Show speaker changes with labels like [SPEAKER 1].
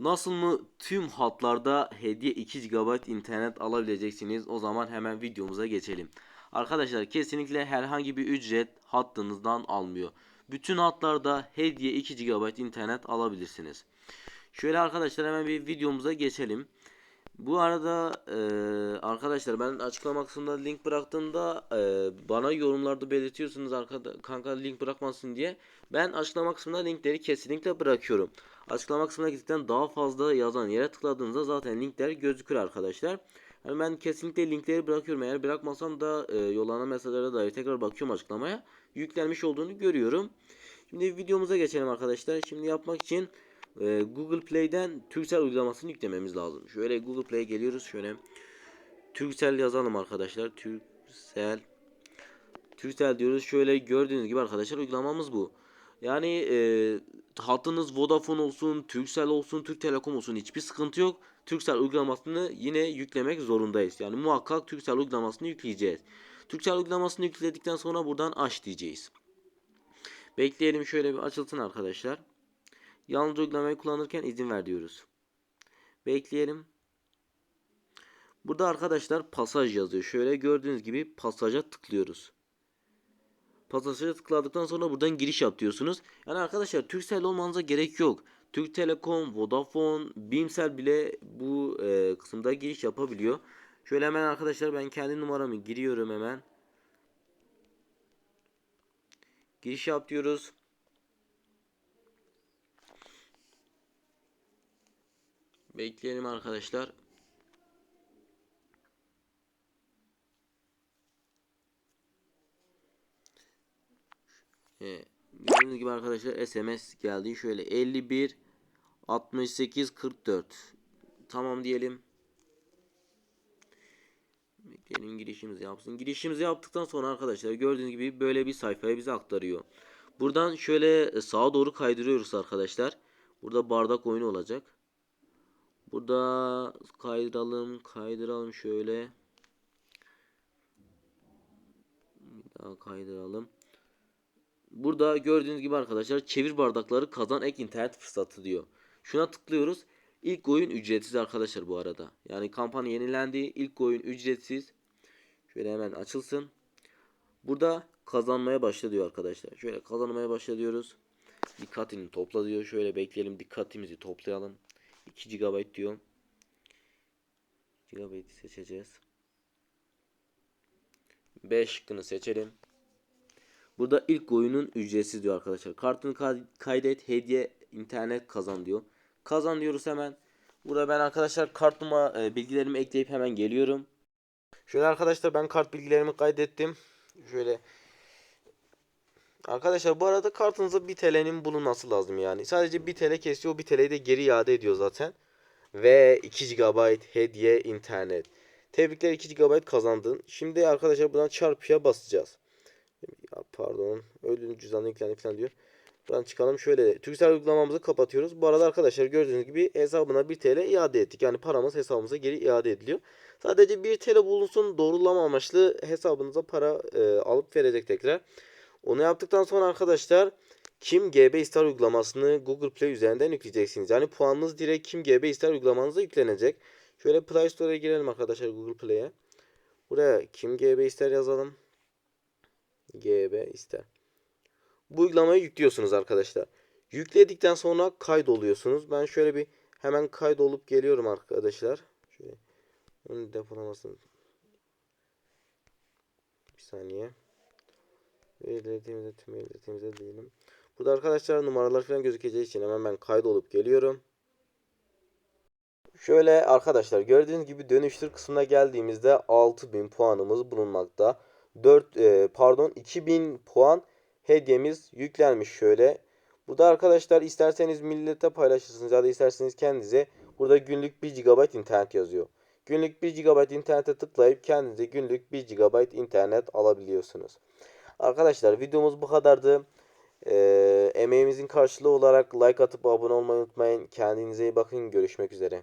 [SPEAKER 1] Nasıl mı tüm hatlarda hediye 2 GB internet alabileceksiniz? O zaman hemen videomuza geçelim. Arkadaşlar kesinlikle herhangi bir ücret hattınızdan almıyor. Bütün hatlarda hediye 2 GB internet alabilirsiniz. Şöyle arkadaşlar hemen bir videomuza geçelim. Bu arada e, arkadaşlar ben açıklama kısmında link bıraktığımda e, bana yorumlarda belirtiyorsunuz arkada, kanka link bırakmasın diye. Ben açıklama kısmında linkleri kesinlikle bırakıyorum. Açıklama kısmına gittikten daha fazla yazan yere tıkladığınızda zaten linkler gözükür arkadaşlar. Yani ben kesinlikle linkleri bırakıyorum. Eğer bırakmasam da e, yollanan mesajlara dair tekrar bakıyorum açıklamaya. Yüklenmiş olduğunu görüyorum. Şimdi videomuza geçelim arkadaşlar. Şimdi yapmak için e, Google Play'den Turkcell uygulamasını yüklememiz lazım. Şöyle Google Play'e geliyoruz. Şöyle Turkcell yazalım arkadaşlar. Turkcell Turkcell diyoruz. Şöyle gördüğünüz gibi arkadaşlar uygulamamız bu. Yani e, hattınız Vodafone olsun, Turkcell olsun, Türk Telekom olsun hiçbir sıkıntı yok. Turkcell uygulamasını yine yüklemek zorundayız. Yani muhakkak Turkcell uygulamasını yükleyeceğiz. Turkcell uygulamasını yükledikten sonra buradan aç diyeceğiz. Bekleyelim şöyle bir açılsın arkadaşlar. Yalnız uygulamayı kullanırken izin ver diyoruz. Bekleyelim. Burada arkadaşlar pasaj yazıyor. Şöyle gördüğünüz gibi pasaja tıklıyoruz. Pasaja tıkladıktan sonra buradan giriş yap diyorsunuz. Yani arkadaşlar Turkcell olmanıza gerek yok. Türk Telekom, Vodafone, Bimsel bile bu e, kısımda giriş yapabiliyor. Şöyle hemen arkadaşlar ben kendi numaramı giriyorum hemen. Giriş yap diyoruz. Bekleyelim arkadaşlar. Ee, gördüğünüz gibi arkadaşlar SMS geldi. Şöyle 51 68 44. Tamam diyelim. Bekleyelim girişimizi yapsın. Girişimizi yaptıktan sonra arkadaşlar gördüğünüz gibi böyle bir sayfaya bize aktarıyor. Buradan şöyle sağa doğru kaydırıyoruz arkadaşlar. Burada bardak oyunu olacak. Burada kaydıralım, kaydıralım şöyle. Bir daha kaydıralım. Burada gördüğünüz gibi arkadaşlar çevir bardakları kazan ek internet fırsatı diyor. Şuna tıklıyoruz. İlk oyun ücretsiz arkadaşlar bu arada. Yani kampanya yenilendi. İlk oyun ücretsiz. Şöyle hemen açılsın. Burada kazanmaya başla diyor arkadaşlar. Şöyle kazanmaya başla diyoruz. Dikkatini topla diyor. Şöyle bekleyelim. Dikkatimizi toplayalım. 2 GB diyor. GB seçeceğiz. 5 şıkkını seçelim. Burada ilk oyunun ücretsiz diyor arkadaşlar. Kartını kaydet, hediye, internet kazan diyor. Kazan diyoruz hemen. Burada ben arkadaşlar kart e, bilgilerimi ekleyip hemen geliyorum. Şöyle arkadaşlar ben kart bilgilerimi kaydettim. Şöyle Arkadaşlar bu arada kartınızda 1 TL'nin bulunması lazım yani. Sadece 1 TL kesiyor. 1 TL'yi de geri iade ediyor zaten. Ve 2 GB hediye internet. Tebrikler 2 GB kazandın. Şimdi arkadaşlar buradan çarpıya basacağız. Ya pardon. Ödül cüzdanı yüklendi falan diyor. Buradan çıkalım. Şöyle Türksel uygulamamızı kapatıyoruz. Bu arada arkadaşlar gördüğünüz gibi hesabına 1 TL iade ettik. Yani paramız hesabımıza geri iade ediliyor. Sadece 1 TL bulunsun doğrulama amaçlı hesabınıza para e, alıp verecek tekrar. Onu yaptıktan sonra arkadaşlar Kim GB Star uygulamasını Google Play üzerinden yükleyeceksiniz. Yani puanınız direkt Kim GB Star uygulamanıza yüklenecek. Şöyle Play Store'a girelim arkadaşlar Google Play'e. Buraya Kim GB Star yazalım. GB ister. Bu uygulamayı yüklüyorsunuz arkadaşlar. Yükledikten sonra kaydoluyorsunuz. Ben şöyle bir hemen kaydolup geliyorum arkadaşlar. Şöyle onun depolamasını bir saniye. Temizle tüm temizle diyelim. Burada arkadaşlar numaralar falan gözükeceği için hemen ben kaydolup geliyorum. Şöyle arkadaşlar gördüğünüz gibi dönüştür kısmına geldiğimizde 6000 puanımız bulunmakta. 4 e, pardon 2000 puan hediyemiz yüklenmiş şöyle. Burada arkadaşlar isterseniz millete paylaşırsınız ya da isterseniz kendinize burada günlük 1 GB internet yazıyor. Günlük 1 GB internete tıklayıp kendinize günlük 1 GB internet alabiliyorsunuz. Arkadaşlar videomuz bu kadardı. Ee, emeğimizin karşılığı olarak like atıp abone olmayı unutmayın. Kendinize iyi bakın. Görüşmek üzere.